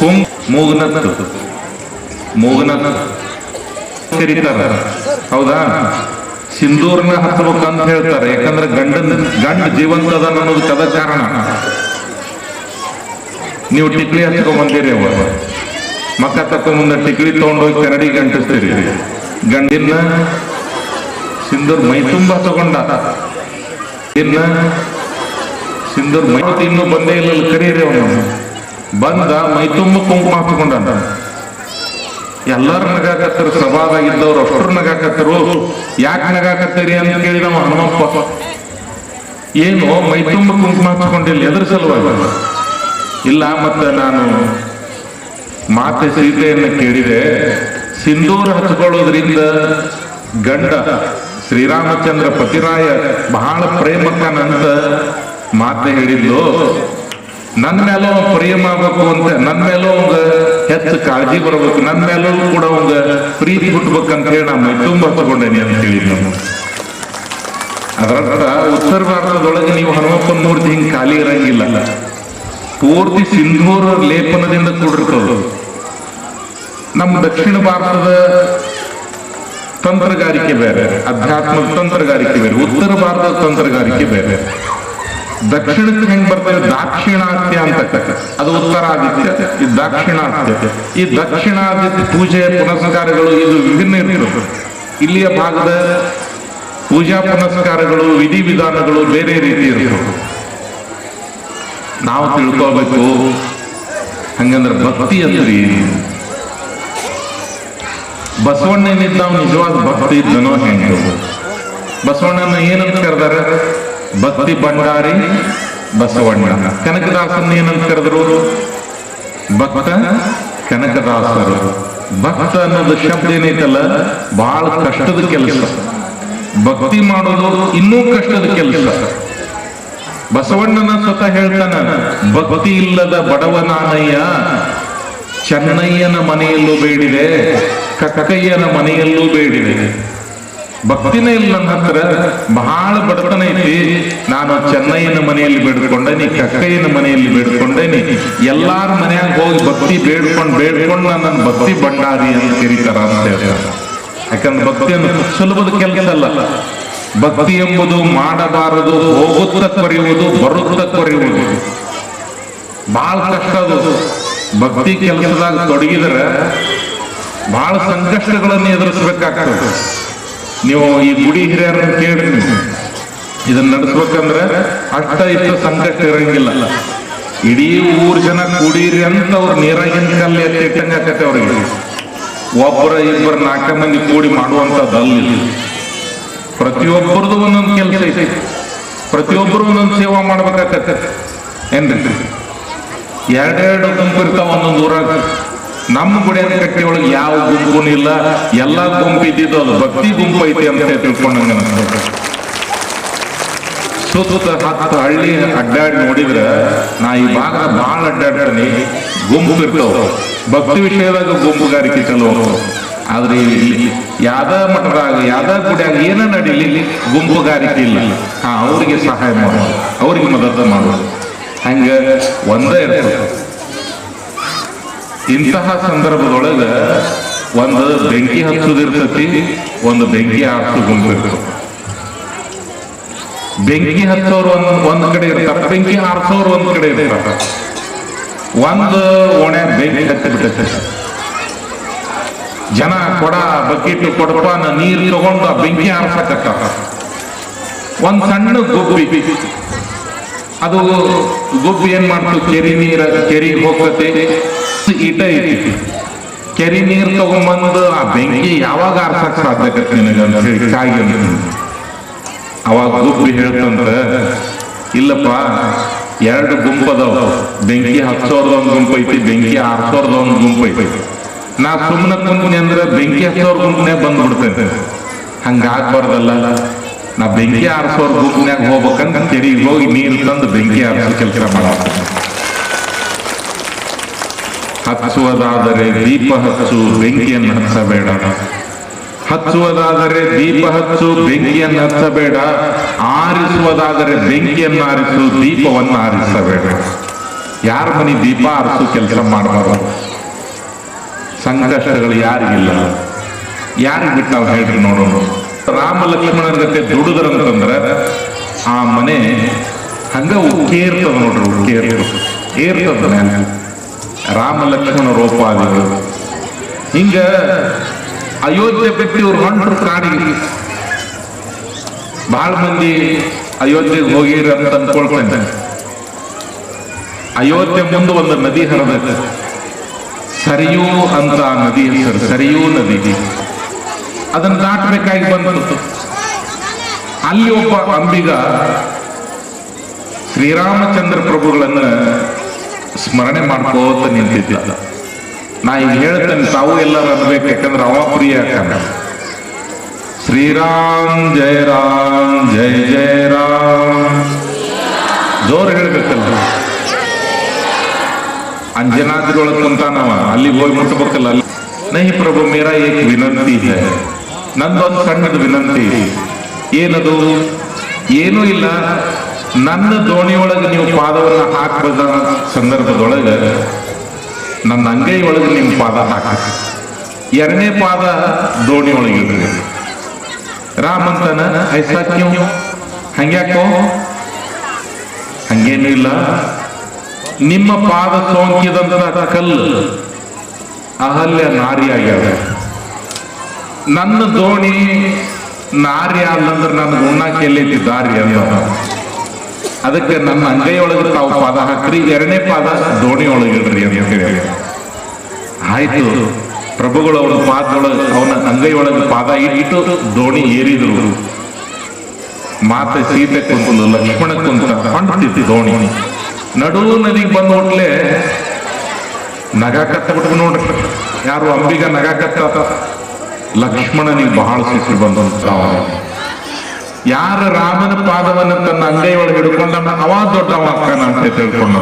ಕುಂ ಮೂಗನ ಮೂಗ್ನತ್ತು. ಕರೀತಾರ ಹೌದಾ? ಸಿಂಧೂರ್ನ ಹಚ್ಬೇಕಂತ ಹೇಳ್ತಾರೆ. ಯಾಕಂದ್ರೆ ಗಂಡನ, ಗಂಡ ಜೀವಂತ ಅದ ಅನ್ನೋದು ಕದ ಕಾರಣ. ನೀವು ಟಿಕ್ಲಿ ಹತ್ಕೊಂಡ್ಬಂದಿರಿ ಅವ ಮಕ್ಕ ತಕೊಂಡ್ ಟಿಕ್ಲಿ ತಗೊಂಡೋಗಿ ಕರಡಿಗೆ ಅಂಟಿಸ್ತೀರಿ ಗಂಡಿನ ಸಿಂಧೂರ್ ಮೈ ತುಂಬ ತಗೊಂಡ. ಇನ್ನ ಸಿಂಧೂರ್ ಮೈ ಇನ್ನೂ ಬಂದೇ ಇಲ್ಲ ಕರೀರಿ ಅವನು. ಬಂದ ಮೈ ತುಂಬ ಕುಂಕುಮ ಹಾಕಿಕೊಂಡ ಎಲ್ಲರೂ ನಗಾಕತ್ತರು, ಸಭಾದಾಗಿದ್ದವ್ರು ಅಷ್ಟರು ನಗಾಕತ್ತರು. ಯಾಕೆ ನಗಾಕತ್ತೀರಿ ಅಂತ ಕೇಳಿದವ ಹನುಮಪ್ಪ ಏನು, ಮೈ ತುಂಬ ಕುಂಕುಮ ಹಾಕಿಕೊಂಡಿಲ್ಲ ಎದ್ರ ಸಲುವಾಗಿ. ಇಲ್ಲ, ಮತ್ತೆ ನಾನು ಮಾತೆ ಸೀತೆಯನ್ನು ಕೇಳಿದೆ. ಸಿಂಧೂರ ಹಚ್ಕೊಳ್ಳೋದ್ರಿಂದ ಗಂಡ ಶ್ರೀರಾಮಚಂದ್ರ ಪತಿರಾಯ ಬಹಳ ಪ್ರೇಮಕ್ಕನಂತ ಮಾತೆ ಹೇಳಿದ್ಲು. ನನ್ನ ಮೇಲೂ ಪ್ರೇಮ ಆಗ್ಬೇಕು ಅಂತ ನನ್ನ ಮೇಲೂ ಅವಂಗ ಹೆಚ್ಚು ಕಾಳಜಿ ಬರಬೇಕು ನನ್ನ ಮೇಲೂ ಕೂಡ ಅವಂಗ ಪ್ರೀತಿ ಬಿಟ್ಬೇಕಂತ ಹೇಳಿ ನಾನು ತುಂಬ ಹಚ್ಕೊಂಡೇನಿ ಅಂತ ಹೇಳಿದ್ನು ಅದರರ್ಥ ಉತ್ತರ ಭಾರತದೊಳಗೆ ನೀವು ಹನುಮಪ್ಪನ ಮೂರ್ತಿ ಹಿಂಗ್ ಖಾಲಿ ಇರಂಗಿಲ್ಲ. ಪೂರ್ತಿ ಸಿಂಧೂರ ಲೇಪನದಿಂದ ಕೂಡಿರ್ತದ. ನಮ್ಮ ದಕ್ಷಿಣ ಭಾರತದ ತಂತ್ರಗಾರಿಕೆ ಬೇರೆ, ಅಧ್ಯಾತ್ಮದ ತಂತ್ರಗಾರಿಕೆ ಬೇರೆ, ಉತ್ತರ ಭಾರತದ ತಂತ್ರಗಾರಿಕೆ ಬೇರೆ. ದಕ್ಷಿಣಕ್ಕೆ ಹೆಂಗ್ ಬರ್ತದೆ? ದಾಕ್ಷಿಣಾತ್ಯ ಅಂತ ಅದು ಉತ್ತರಾದಿತ್ಯ. ಈ ದಾಕ್ಷಿಣಾತ್ಯ. ಈ ದಕ್ಷಿಣಾದಿತ್ಯ ಪೂಜೆ ಪುನಸ್ಕಾರಗಳು ಇದು ವಿಭಿನ್ನ ಇರ್ತದೆ. ಇಲ್ಲಿಯ ಭಾಗದ ಪೂಜಾ ಪುನಸ್ಕಾರಗಳು, ವಿಧಿ ವಿಧಾನಗಳು ಬೇರೆ ರೀತಿ ಇರ್ತವೆ ನಾವು ತಿಳ್ಕೋಬೇಕು, ಹಂಗಂದ್ರೆ ಭಕ್ತಿ ಅಂದ್ರಿ ಬಸವಣ್ಣನಿದ್ದ ನಿಜವಾದ ಭಕ್ತಿ ಇದ್ದನೋ ಹೆಂಗ. ಬಸವಣ್ಣನ ಏನಂತ ಕರೆದಾರ? ಭಕ್ತಿ ಭಂಡಾರಿ, ಬಸವಣ್ಣ. ಕನಕದಾಸನ್ ಏನಂತ ಕರೆದ್ರು? ಭಕ್ತ, ಕನಕದಾಸರು. ಭಕ್ತ ಅನ್ನೋದು ಶಬ್ದ ಏನೈತಲ್ಲ ಬಹಳ ಕಷ್ಟದ ಕೆಲಸ. ಭಕ್ತಿ ಮಾಡೋದು ಇನ್ನೂ ಕಷ್ಟದ ಕೆಲಸ. ಬಸವಣ್ಣನ ಸ್ವತಃ ಹೇಳ್ತಾನ, ಭಕ್ತಿ ಇಲ್ಲದ ಬಡವನಾನಯ್ಯ, ಚೆನ್ನಯ್ಯನ ಮನೆಯಲ್ಲೂ ಬೇಡಿದೆ, ಕಕ್ಕಯ್ಯನ ಮನೆಯಲ್ಲೂ ಬೇಡಿದೆ. ಭಕ್ತಿನೇ ಇಲ್ಲ ನನ್ನ ಹತ್ರ ಬಹಳ ಬಡತನ ಐತಿ. ನಾನು ಚೆನ್ನೈನ ಮನೆಯಲ್ಲಿ ಬೇಡ್ಕೊಂಡೇನಿ, ಕಕ್ಕಯ್ಯನ ಮನೆಯಲ್ಲಿ ಬೇಡ್ಕೊಂಡೇನಿ. ಎಲ್ಲಾರ ಮನೆಯಾಗ ಹೋಗಿ ಭಕ್ತಿ ಬೇಡ್ಕೊಂಡು ಬೇಡ್ಕೊಂಡು ನನ್ನ ಭಕ್ತಿ ಬಂಡಾರಿ ಅಂತ ಕರೀತಾರ ಅಂತ ಹೇಳ್ತಾರೆ. ಯಾಕಂದ್ರೆ ಭಕ್ತಿಯನ್ನು ಸುಲಭದ ಕೆಲಸ ಅಲ್ಲ. ಭಕ್ತಿ ಎಂಬುದು ಮಾಡಬಾರದು, ಹೋಗುತ್ತ ಕೊರೆಯುವುದು, ಬರುತ್ತ ಕೊರೆಯುವುದು. ಬಹಳ ಕಷ್ಟ ಅದು. ಭಕ್ತಿ ಕೆಲಸದಾಗ ತೊಡಗಿದ್ರೆ ಬಹಳ ಸಂಕಷ್ಟಗಳನ್ನು ಎದುರಿಸ್ಬೇಕಾಗ್ತದೆ. ನೀವು ಈ ಗುಡಿ ಹಿರಿಯರನ್ನು ಕೇಳ್ರಿ ಇದನ್ನ ನಡೆಸ್ಬೇಕಂದ್ರೆ ಅಷ್ಟ ಇಷ್ಟ ಸಂಕಷ್ಟ ಇರಂಗಿಲ್ಲ. ಇಡೀ ಊರ್ ಜನ ಕುಡೀರಿ ಅಂತ ಅವ್ರು ನೀರಾಗಿನ ಕಲ್ಲಿ ಎತ್ತಿ ಇಟ್ಟಂಗೆ ಆಕತ್ತೆ ಅವ್ರಿಗೆ. ಒಬ್ಬರ ಇಬ್ಬರ ನಾಲ್ಕ ಮಂದಿ ಕೂಡಿ ಮಾಡುವಂತದ್ದಲ್ಲ ಇದು. ಪ್ರತಿಯೊಬ್ಬರದು ಒಂದೊಂದು ಕೆಲಸ ಐತೆ. ಪ್ರತಿಯೊಬ್ಬರು ಒಂದೊಂದು ಸೇವಾ ಮಾಡ್ಬೇಕಾಗತ್ತೆ ಏನ್ರಿ? ಎರಡೆರಡು ಗುಂಪು ಇರ್ತಾವ ಒಂದೊಂದು ಊರಾಗ. ನಮ್ಮ ಗುಡಿಯ ಕಟ್ಟಿ ಒಳಗೆ ಯಾವ ಗುಂಪು ಇಲ್ಲ. ಎಲ್ಲ ಗುಂಪು ಇದ್ದಿದ್ದು ಅದು ಭಕ್ತಿ ಗುಂಪು ಐತಿ ಅಂತ ತಿಳ್ಕೊಂಡಂಗೆ ಸುತ್ತ ಹತ್ತು ಹಳ್ಳಿ ಅಡ್ಡಾಡಿ ನೋಡಿದ್ರ ನಾ ಈ ಭಾಗ ಭಾಳ ಅಡ್ಡಾಡ್ತೀನಿ. ಗುಂಪು ಇರ್ತಾವ. ಭಕ್ತಿ ವಿಷಯದಾಗ ಗುಂಪುಗಾರಿಕೆ ಚಲೋ ಆದ್ರೆ ಇಲ್ಲಿ ಯಾವ್ದ ಮಠದಾಗ, ಯಾವ್ದ ಗುಡಿಯಾಗ ಏನ ನಡೀಲಿ ಗುಂಪುಗಾರಿಕೆ ಇಲ್ಲ. ಹಾ, ಅವ್ರಿಗೆ ಸಹಾಯ ಮಾಡೋದು, ಅವ್ರಿಗೆ ಮದತ ಮಾಡೋದು. ಹಂಗ ಒಂದೇ ಇರ್ತದೆ. ಇಂತಹ ಸಂದರ್ಭದೊಳಗ ಒಂದು ಬೆಂಕಿ ಹಚ್ಚೋದಿರ್ತತಿ, ಒಂದು ಬೆಂಕಿ ಆರಿಸೋ ಬೆಂಕಿ ಹಚ್ಚೋರು ಒಂದ್ ಒಂದ್ ಕಡೆ ಇರ್ತಾರ, ಬೆಂಕಿ ಆರಿಸೋರು ಒಂದ್ ಕಡೆ ಇರ್ತಾರ. ಒಂದು ಓಣೆ ಬೆಂಕಿ ಹಚ್ಚಿ ಜನ ಕೊಡ, ಬಕೆಟ್ ಕೊಡಪ ನೀರು ತಗೊಂಡು ಬೆಂಕಿ ಆರ್ಸಕತ್ತಾರ. ಒಂದ್ ಸಣ್ಣ ಗುಬ್ಬಿ, ಅದು ಗುಬ್ಬಿ ಏನ್ ಮಾಡ್ತು? ಕೆರಿ ನೀರ ಕೆರಿಗೆ ಹೋಗ್ತತೆ. ಈಟ ಐತಿ ಕೆರೆ ನೀರು ತಗೊಂಬಂದು ಆ ಬೆಂಕಿ ಯಾವಾಗ ಆರ್ಸಕ್ ಸಾಧ್ಯ ನಿನಗೆ ಅಂತ ಹೇಳಿ ಅಂದ್ರು. ಅವಾಗ ಗುಬ್ಬಿ ಹೇಳ್ತಂತ, ಇಲ್ಲಪ್ಪ, ಎರಡು ಗುಂಪದವ ಬೆಂಕಿ ಹಚ್ಚೋರ್ದ ಒಂದು ಗುಂಪು ಐತಿ, ಬೆಂಕಿ ಆರ್ಸೋರ್ದ ಒಂದು ಗುಂಪು ಐತಿ. ನಾ ಸುಮ್ಮನೆ ಕುಂತೀನಿ ಅಂದ್ರೆ ಬೆಂಕಿ ಹಚ್ಚೋರ್ ಗುಂಪನೇ ಬಂದ್ಬಿಡ್ತೈತೆ ಹಂಗಾಗ್ಬಾರ್ದಲ್ಲ. ನಾ ಬೆಂಕಿ ಆರಿಸೋರ್ ಗುಂಪ್ನ್ಯಾಗ ಹೋಗ್ಬೇಕಂತ ಕೆರಿಗೆ ಹೋಗಿ ನೀರು ತಂದು ಬೆಂಕಿ ಆರಿಸೋ ಕೆಲಸ ಮಾಡಬೇಕು ಹಚ್ಚುವುದಾದರೆ ದೀಪ ಹಚ್ಚು, ಬೆಂಕಿಯನ್ನು ಹಚ್ಚಬೇಡ. ಹಚ್ಚುವುದಾದರೆ ದೀಪ ಹಚ್ಚು, ಬೆಂಕಿಯನ್ನು ಹಚ್ಚಬೇಡ. ಆರಿಸುವುದಾದರೆ ಬೆಂಕಿಯನ್ನು ಆರಿಸು, ದೀಪವನ್ನು ಆರಿಸಬೇಡ. ಯಾರ ಮನೆ ದೀಪ ಆರಿಸು ಕೆಲಸ ಮಾಡಬಾರ್ದು. ಸಂಕಷ್ಟಗಳು ಯಾರಿಗಿಲ್ಲ. ಯಾರಿಗೆ ಬಿಟ್ಟು ನಾವು ಹೇಳ್ರಿ ನೋಡೋಣ. ರಾಮ ಲಕ್ಷ್ಮಣರ ಜೊತೆ ದುಡಿದ್ರಂತಂದ್ರೆ ಆ ಮನೆ ಹಂಗ ಉಕ್ಕೇರ್ತದ ನೋಡ್ರಿ, ಉಕ್ಕೇರ್ತದ. ಏರ್ತದ. ರಾಮ ಲಕ್ಷ್ಮಣ ರೋಪಾದಿಗಳು ಹಿಂಗ ಅಯೋಧ್ಯೆ ಬಿಟ್ಟು ಇವ್ರು ಹೊಂಟ್ರು ಕಾಡಿಗೆ ಬಹಳ ಮಂದಿ ಅಯೋಧ್ಯೆಗೆ ಹೋಗಿರಿ ಅಂತ ಅನ್ಕೊಳ್ತೇನೆ ಅಯೋಧ್ಯೆ ಮುಂದೆ ಒಂದು ನದಿ ಹರಿದ ಸರಿಯೂ ಅಂತ ಆ ನದಿ ಹೆಸರು ಸರಿಯೂ ನದಿ ಅದನ್ನ ದಾಟಬೇಕಾಗಿ ಬಂತು ಅಲ್ಲಿ ಒಬ್ಬ ಅಂಬಿಗ ಶ್ರೀರಾಮಚಂದ್ರ ಪ್ರಭುಗಳನ್ನ ಸ್ಮರಣೆ ಮಾಡ್ಕೋತ ನಿಂತಿದ್ದ. ನಾ ಈಗ ಹೇಳ್ತೇನೆ, ತಾವು ಎಲ್ಲರೂ ಅನ್ಬೇಕು ಯಾಕಂದ್ರೆ ಅವ ಪ್ರಿಯ ಶ್ರೀರಾಮ್, ಜಯ ರಾಮ್, ಜಯ ಜಯ ರಾಮ್. ಜೋರ್ ಹೇಳ್ಬೇಕಲ್ಲ ಅಂಜನಾದ್ರೊಳಗೆ ನಾವ ಅಲ್ಲಿ ಹೋಗಿ ಮುಟ್ಟಬೇಕಲ್ಲ ಅಲ್ಲಿ. ನಹಿ ಪ್ರಭು, ಮೇರಾ ಏಕ್ ವಿನಂತಿ ಇದೆ ನಂದೊಂದು ಸಣ್ಣದ ವಿನಂತಿ ಏನದು? ಏನೂ ಇಲ್ಲ. ನನ್ನ ದೋಣಿಯೊಳಗೆ ನೀವು ಪಾದವನ್ನು ಹಾಕದ ಸಂದರ್ಭದೊಳಗೆ ನನ್ನ ಅಂಗೈ ಒಳಗೆ ನಿಮ್ಮ ಪಾದ ಹಾಕ. ಎರಡನೇ ಪಾದ ದೋಣಿಯೊಳಗೆ ಇಡ್ರಿ ರಾಮಂತನ ಕ್ಯೂ ಹಂಗ್ಯಾಕೋ? ಹಂಗೇನು ಇಲ್ಲ. ನಿಮ್ಮ ಪಾದ ಸೋಂಕಿದಂತ ಕಲ್ಲು ಅಹಲ್ಯ ನಾರಿ ಆಗ್ಯಾವ ನನ್ನ ದೋಣಿ ನಾರಿ ಅಲ್ಲಂದ್ರೆ ನನ್ನ ಉಣ್ಣಾಕ ದಾರಿ ಅಂದ. ಅದಕ್ಕೆ ನನ್ನ ಅಂಗೈಯೊಳಗೆ ತಾವು ಪಾದ ಹಾಕ್ರಿ, ಎರಡನೇ ಪಾದ ದೋಣಿ ಒಳಗಿಡ್ರಿ ಅಂತ ಹೇಳಿ. ಆಯ್ತು. ಪ್ರಭುಗಳು ಅವನ ಪಾದದೊಳಗೆ, ಅವನ ಅಂಗೈಯೊಳಗೆ ಪಾದ ಇಟ್ಟು ದೋಣಿ ಏರಿದ್ರು. ಮಾತೆ ಸೀತೆ ಕುಂತಲು ಲಕ್ಷ್ಮಣ ಕುಂತ ದೋಣಿ. ನಡು ನದಿಗೆ ಬಂದ ಹೋಟ್ಲೆ ನಗ ಕತ್ತಬಿಟ್ಟು ನೋಡ್ರಿ. ಯಾರು ಅಂಬಿಗ ನಗ ಕತ್ತ ಲಕ್ಷ್ಮಣನಿಗೆ ಬಹಳ ಸಿಟ್ಟು ಬಂದಂತ ಯಾರ ರಾಮನ ಪಾದವನ್ನು ತನ್ನ ಅಂಗೈ ಒಳಗೆ ಹಿಡ್ಕೊಂಡ ಅವ ದೊಡ್ಡವ ಅಂತ ತಿಳ್ಕೊಂಡ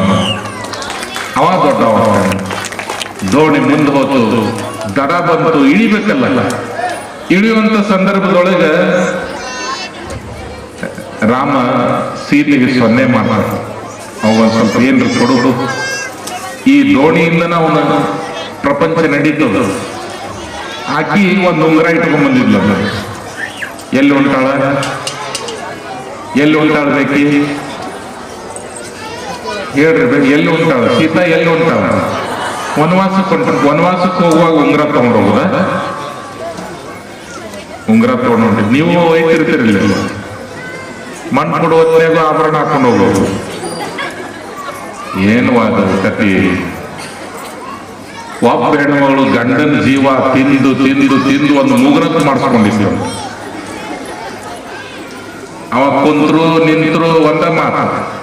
ಅವ ದೊಡ್ಡವ. ದೋಣಿ ಮುಂದೆ ಹೋತು, ದಡ ಬಂತು, ಇಳಿಬೇಕಲ್ಲ. ಇಳಿಯುವಂತ ಸಂದರ್ಭದೊಳಗೆ ರಾಮ ಸೀತೆಗೆ ಸೊನ್ನೆ ಮಾಡ್ತಾರ ಅವ ಸ್ವಲ್ಪ ಏನು ಕೊಡು. ಈ ದೋಣಿಯಿಂದ ಅವನ ಪ್ರಪಂಚ ನಡೀತದ ಆಕಿ ಒಂದು ಉಂಗುರ ಇಟ್ಕೊಂಡ್ ಬಂದಿದ್ಲ. ಎಲ್ಲಿ ಹೊಂಟಾಳ? ಎಲ್ಲಿ ಹೊಂಟಾಳ ಬೇಕಿ ಹೇಳ್ರಿ ಎಲ್ಲಿ ಉಂಟಾಳ ಸೀತಾ ಎಲ್ಲಿ ಉಂಟಾಳ ವನವಾಸಕ್ಕೆ ಹೊಂಟ ವನವಾಸಕ್ಕೆ ಹೋಗುವಾಗ ಉಂಗ್ರ ತಗೊಂಡು ಹೋಗುದ ಉಂಗುರ ತಗೊಂಡು ನೀವು ಒಯ್ತಿರ್ತಿರಲಿಲ್ಲ ಮಣ್ಣು ಕೊಡುವ ಆಭರಣ ಹಾಕೊಂಡು ಹೋಗೋದು. ಏನು ವಾದ ಕತಿ ಒಬ್ಬ ಗಂಡನ ಜೀವ ತಿಂದು ತಿಂದು ತಿಂದು ಒಂದು ಮುಗುರತ್ ಮಾಡಿಸ್ಕೊಂಡಿದ್ಲು. ಅವ ಕುಂತ್ರು ನಿಂತ್ರು ಒಂದ ಮಾತು